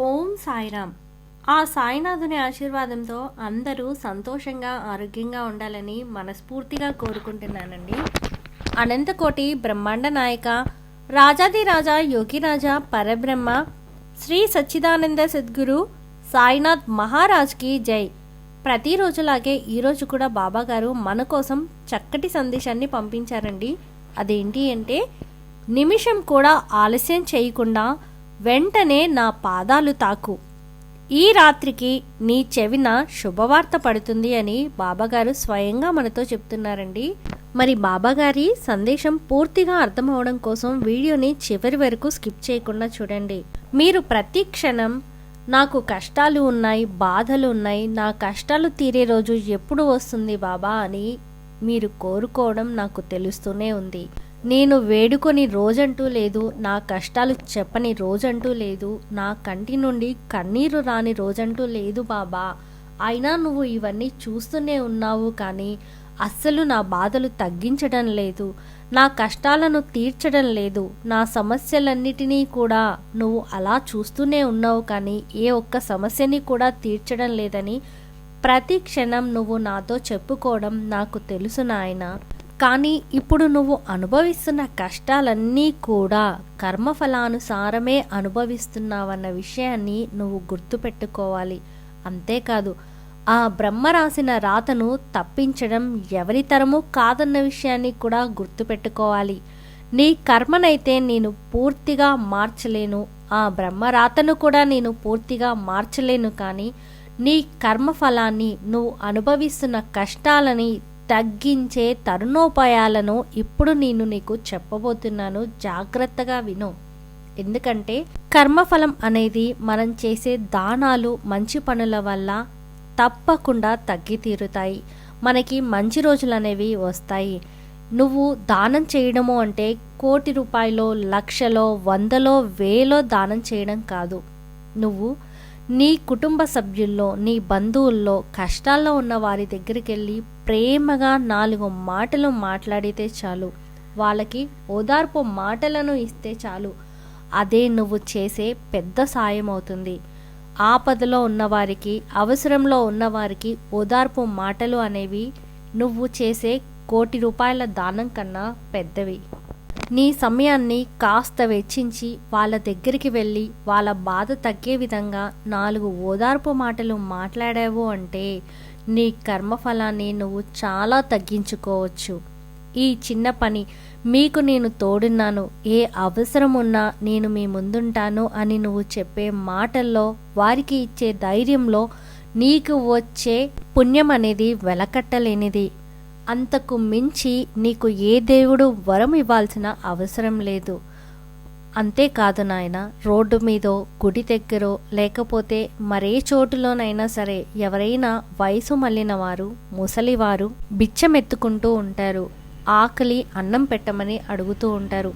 ఓం సాయిరామ్. ఆ సాయినాథుని ఆశీర్వాదంతో అందరూ సంతోషంగా ఆరోగ్యంగా ఉండాలని మనస్ఫూర్తిగా కోరుకుంటున్నానండి. అనంతకోటి బ్రహ్మాండ నాయక రాజాదిరాజా యోగిరాజా పరబ్రహ్మ శ్రీ సచ్చిదానంద సద్గురు సాయినాథ్ మహారాజ్కి జై. ప్రతిరోజులాగే ఈరోజు కూడా బాబా గారు మన కోసం చక్కటి సందేశాన్ని పంపించారండి. అదేంటి అంటే నిమిషం కూడా ఆలస్యం చేయకుండా వెంటనే నా పాదాలు తాకు. ఈ రాత్రికి నీ చెవిన శుభవార్త పడుతుంది అని బాబాగారు స్వయంగా మనతో చెప్తున్నారండి. మరి బాబాగారి సందేశం పూర్తిగా అర్థమవడం కోసం వీడియోని చివరి వరకు స్కిప్ చేయకుండా చూడండి. మీరు ప్రతి క్షణం నాకు కష్టాలు ఉన్నాయి బాధలు ఉన్నాయి నా కష్టాలు తీరే రోజు ఎప్పుడు వస్తుంది బాబా అని మీరు కోరుకోవడం నాకు తెలుస్తూనే ఉంది. నేను వేడుకొని రోజంటూ లేదు నా కష్టాలు చెప్పని రోజంటూ లేదు నా కంటి నుండి కన్నీరు రాని రోజంటూ లేదు బాబా. అయినా నువ్వు ఇవన్నీ చూస్తూనే ఉన్నావు కానీ అస్సలు నా బాధలు తగ్గించడం లేదు నా కష్టాలను తీర్చడం లేదు నా సమస్యలన్నిటినీ కూడా నువ్వు అలా చూస్తూనే ఉన్నావు కానీ ఏ ఒక్క సమస్యని కూడా తీర్చడం లేదని ప్రతి క్షణం నువ్వు నాతో చెప్పుకోవడం నాకు తెలుసు నాయన. కానీ ఇప్పుడు నువ్వు అనుభవిస్తున్న కష్టాలన్నీ కూడా కర్మఫలానుసారమే అనుభవిస్తున్నావన్న విషయాన్ని నువ్వు గుర్తుపెట్టుకోవాలి. అంతేకాదు ఆ బ్రహ్మ రాసిన రాతను తప్పించడం ఎవరి తరము కాదన్న విషయాన్ని కూడా గుర్తుపెట్టుకోవాలి. నీ కర్మనైతే నేను పూర్తిగా మార్చలేను. ఆ బ్రహ్మ రాతను కూడా నేను పూర్తిగా మార్చలేను కానీ నీ కర్మఫలాన్ని నువ్వు అనుభవిస్తున్న కష్టాలని తగ్గించే తరుణోపాయాలను ఇప్పుడు నేను నీకు చెప్పబోతున్నాను. జాగ్రత్తగా విను. ఎందుకంటే కర్మఫలం అనేది మనం చేసే దానాలు మంచి పనుల వల్ల తప్పకుండా తగ్గి తీరుతాయి మనకి మంచి రోజులు అనేవి వస్తాయి. నువ్వు దానం చేయడము అంటే కోటి రూపాయలో లక్షలో వందలో వేలో దానం చేయడం కాదు. నువ్వు నీ కుటుంబ సభ్యుల్లో నీ బంధువుల్లో కష్టాల్లో ఉన్న వారి దగ్గరికి వెళ్ళి ప్రేమగా నాలుగు మాటలు మాట్లాడితే చాలు. వాళ్ళకి ఓదార్పు మాటలను ఇస్తే చాలు. అదే నువ్వు చేసే పెద్ద సాయం అవుతుంది ఆపదలో ఉన్నవారికి అవసరంలో ఉన్నవారికి ఓదార్పు మాటలు అనేవి నువ్వు చేసే కోటి రూపాయల దానం కన్నా పెద్దవి. నీ సమయాన్ని కాస్త వెచ్చించి వాళ్ళ దగ్గరికి వెళ్ళి వాళ్ళ బాధ తగ్గే విధంగా నాలుగు ఓదార్పు మాటలు మాట్లాడావు అంటే నీ కర్మఫలాన్ని నువ్వు చాలా తగ్గించుకోవచ్చు. ఈ చిన్న పని మీకు నేను తోడున్నాను. ఏ అవసరం ఉన్నా నేను మీ ముందుంటాను అని నువ్వు చెప్పే మాటల్లో వారికి ఇచ్చే ధైర్యంలో నీకు వచ్చే పుణ్యం అనేది వెలకట్టలేనిది. అంతకు మించి నీకు ఏ దేవుడు వరం ఇవ్వాల్సిన అవసరం లేదు. అంతేకాదు నాయన రోడ్డు మీదో గుడి దగ్గరో లేకపోతే మరే చోటులోనైనా సరే ఎవరైనా వయసు మళ్ళిన వారు ముసలివారు బిచ్చమెత్తుకుంటూ ఉంటారు. ఆకలి అన్నం పెట్టమని అడుగుతూ ఉంటారు.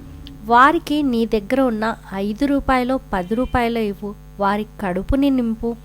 వారికి నీ దగ్గర ఉన్న ఐదు రూపాయలు పది రూపాయలు ఇవ్వు. వారి కడుపుని నింపు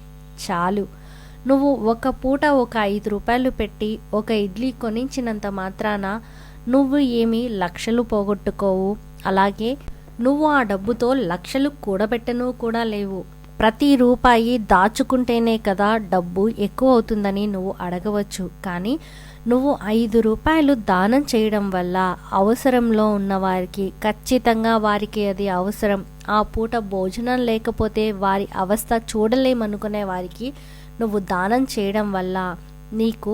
చాలు. నువ్వు ఒక పూట ఒక ఐదు రూపాయలు పెట్టి ఒక ఇడ్లీ కొనించినంత మాత్రాన నువ్వు ఏమి లక్షలు పోగొట్టుకోవు. అలాగే నువ్వు ఆ డబ్బుతో లక్షలు కూడబెట్టను కూడా లేవు. ప్రతి రూపాయి దాచుకుంటేనే కదా డబ్బు ఎక్కువ అవుతుందని నువ్వు అడగవచ్చు. కానీ నువ్వు ఐదు రూపాయలు దానం చేయడం వల్ల అవసరంలో ఉన్నవారికి ఖచ్చితంగా వారికి అది అవసరం. ఆ పూట భోజనం లేకపోతే వారి అవస్థ చూడలేమనుకునే వారికి నువ్వు దానం చేయడం వల్ల నీకు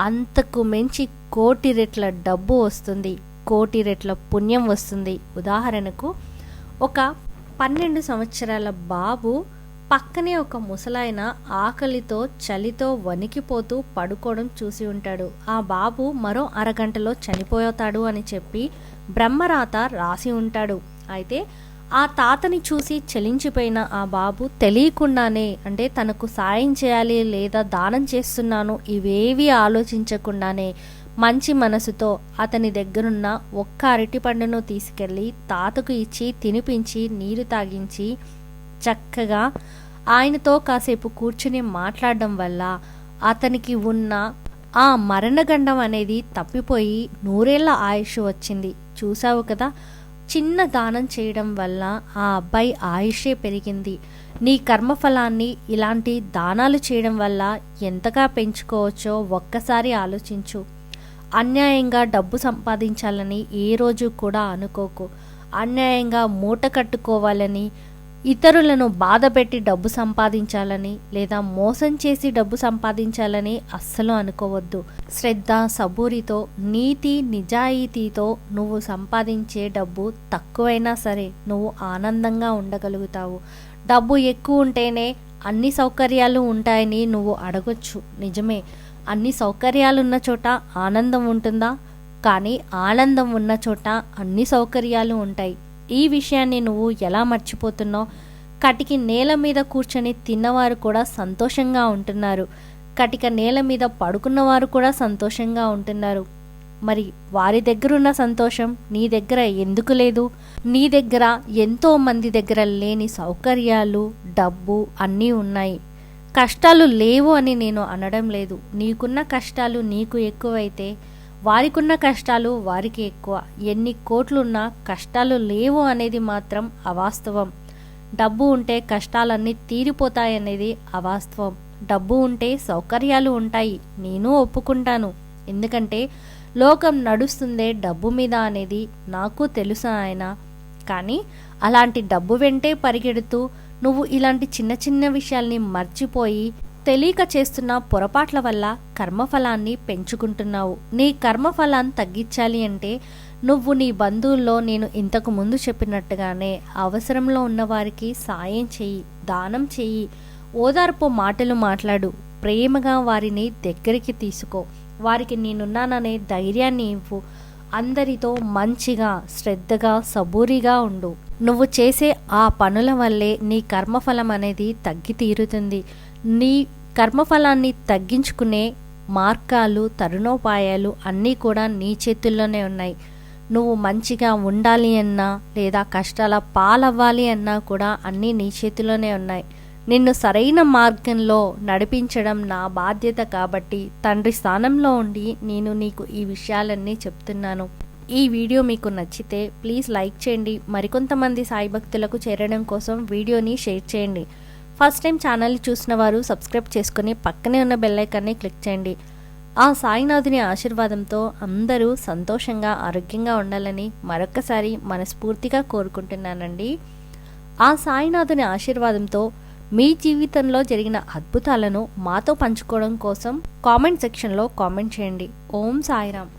అంతకు మించి కోటి రెట్ల డబ్బు వస్తుంది కోటి రెట్ల పుణ్యం వస్తుంది. ఉదాహరణకు ఒక పన్నెండు సంవత్సరాల బాబు పక్కనే ఒక ముసలాయన ఆకలితో చలితో వణికిపోతూ పడుకోవడం చూసి ఉంటాడు. ఆ బాబు మరో అరగంటలో చనిపోతాడు అని చెప్పి బ్రహ్మరాత రాసి ఉంటాడు. అయితే ఆ తాతని చూసి చలించిపోయిన ఆ బాబు తెలియకుండానే అంటే తనకు సాయం చేయాలి లేదా దానం చేస్తున్నాను ఇవేవి ఆలోచించకుండానే మంచి మనసుతో అతని దగ్గరున్న ఒక్క అరటి పండును తీసుకెళ్ళి తాతకు ఇచ్చి తినిపించి నీరు తాగించి చక్కగా ఆయనతో కాసేపు కూర్చుని మాట్లాడడం వల్ల అతనికి ఉన్న ఆ మరణగండం అనేది తప్పిపోయి నూరేళ్ళ ఆయుష్ వచ్చింది. చూసావు కదా? చిన్న దానం చేయడం వల్ల ఆ అబ్బాయి ఆయుషే పెరిగింది. నీ కర్మఫలాన్ని ఇలాంటి దానాలు చేయడం వల్ల ఎంతగా పెంచుకోవచ్చో ఒక్కసారి ఆలోచించు. అన్యాయంగా డబ్బు సంపాదించాలని ఏ రోజు కూడా అనుకోకు. అన్యాయంగా మూట కట్టుకోవాలని ఇతరులను బాధపెట్టి డబ్బు సంపాదించాలని లేదా మోసం చేసి డబ్బు సంపాదించాలని అస్సలు అనుకోవద్దు. శ్రద్ధ సబూరితో నీతి నిజాయితీతో నువ్వు సంపాదించే డబ్బు తక్కువైనా సరే నువ్వు ఆనందంగా ఉండగలుగుతావు. డబ్బు ఎక్కువ ఉంటేనే అన్ని సౌకర్యాలు ఉంటాయని నువ్వు అడగొచ్చు. నిజమే. అన్ని సౌకర్యాలు ఉన్న చోట ఆనందం ఉంటుందా? కానీ ఆనందం ఉన్న చోట అన్ని సౌకర్యాలు ఉంటాయి. ఈ విషయాన్ని నువ్వు ఎలా మర్చిపోతున్నావు? కటికి నేల మీద కూర్చొని తిన్నవారు కూడా సంతోషంగా ఉంటున్నారు. కటిక నేల మీద పడుకున్నవారు కూడా సంతోషంగా ఉంటున్నారు. మరి వారి దగ్గర ఉన్న సంతోషం నీ దగ్గర ఎందుకు లేదు? నీ దగ్గర ఎంతో మంది దగ్గర లేని సౌకర్యాలు డబ్బు అన్నీ ఉన్నాయి. కష్టాలు లేవు అని నేను అనడం లేదు. నీకున్న కష్టాలు నీకు ఎక్కువైతే వారికున్న కష్టాలు వారికి ఎక్కువ. ఎన్ని కోట్లున్నా కష్టాలు లేవు అనేది మాత్రం అవాస్తవం. డబ్బు ఉంటే కష్టాలన్నీ తీరిపోతాయనేది అవాస్తవం. డబ్బు ఉంటే సౌకర్యాలు ఉంటాయి. నేను ఒప్పుకుంటాను. ఎందుకంటే లోకం నడుస్తుందే డబ్బు మీద అనేది నాకు తెలుసు ఆయన? కానీ అలాంటి డబ్బు వెంటే పరిగెడుతూ నువ్వు ఇలాంటి చిన్న చిన్న విషయాల్ని మర్చిపోయి తెలియక చేస్తున్న పొరపాట్ల వల్ల కర్మఫలాన్ని పెంచుకుంటున్నావు. నీ కర్మఫలాన్ని తగ్గించాలి అంటే నువ్వు నీ బంధువుల్లో నేను ఇంతకు ముందు చెప్పినట్టుగానే అవసరంలో ఉన్నవారికి సాయం చెయ్యి దానం చెయ్యి. ఓదార్పు మాటలు మాట్లాడు. ప్రేమగా వారిని దగ్గరికి తీసుకో. వారికి నేనున్నాననే ధైర్యాన్ని ఇవ్వు. అందరితో మంచిగా శ్రద్ధగా సబూరిగా ఉండు. నువ్వు చేసే ఆ పనుల వల్లే నీ కర్మఫలం అనేది తగ్గి తీరుతుంది నీ కర్మఫలాన్ని తగ్గించుకునే మార్గాలు తరుణోపాయాలు అన్నీ కూడా నీ చేతుల్లోనే ఉన్నాయి. నువ్వు మంచిగా ఉండాలి అన్నా లేదా కష్టాల పాలవ్వాలి అన్నా కూడా అన్నీ నీ చేతిలోనే ఉన్నాయి. నిన్ను సరైన మార్గంలో నడిపించడం నా బాధ్యత కాబట్టి తండ్రి స్థానంలో ఉండి నేను నీకు ఈ విషయాలన్నీ చెప్తున్నాను. ఈ వీడియో మీకు నచ్చితే ప్లీజ్ లైక్ చేయండి. మరికొంతమంది సాయి భక్తులకు చేరడం కోసం వీడియోని షేర్ చేయండి. ఫస్ట్ టైం ఛానల్ని చూసిన వారు సబ్స్క్రైబ్ చేసుకుని పక్కనే ఉన్న బెల్లైకాన్ని క్లిక్ చేయండి. ఆ సాయినాథుని ఆశీర్వాదంతో అందరూ సంతోషంగా ఆరోగ్యంగా ఉండాలని మరొక్కసారి మనస్ఫూర్తిగా కోరుకుంటున్నానండి. ఆ సాయినాథుని ఆశీర్వాదంతో మీ జీవితంలో జరిగిన అద్భుతాలను మాతో పంచుకోవడం కోసం కామెంట్ సెక్షన్లో కామెంట్ చేయండి. ఓం సాయిరామ్.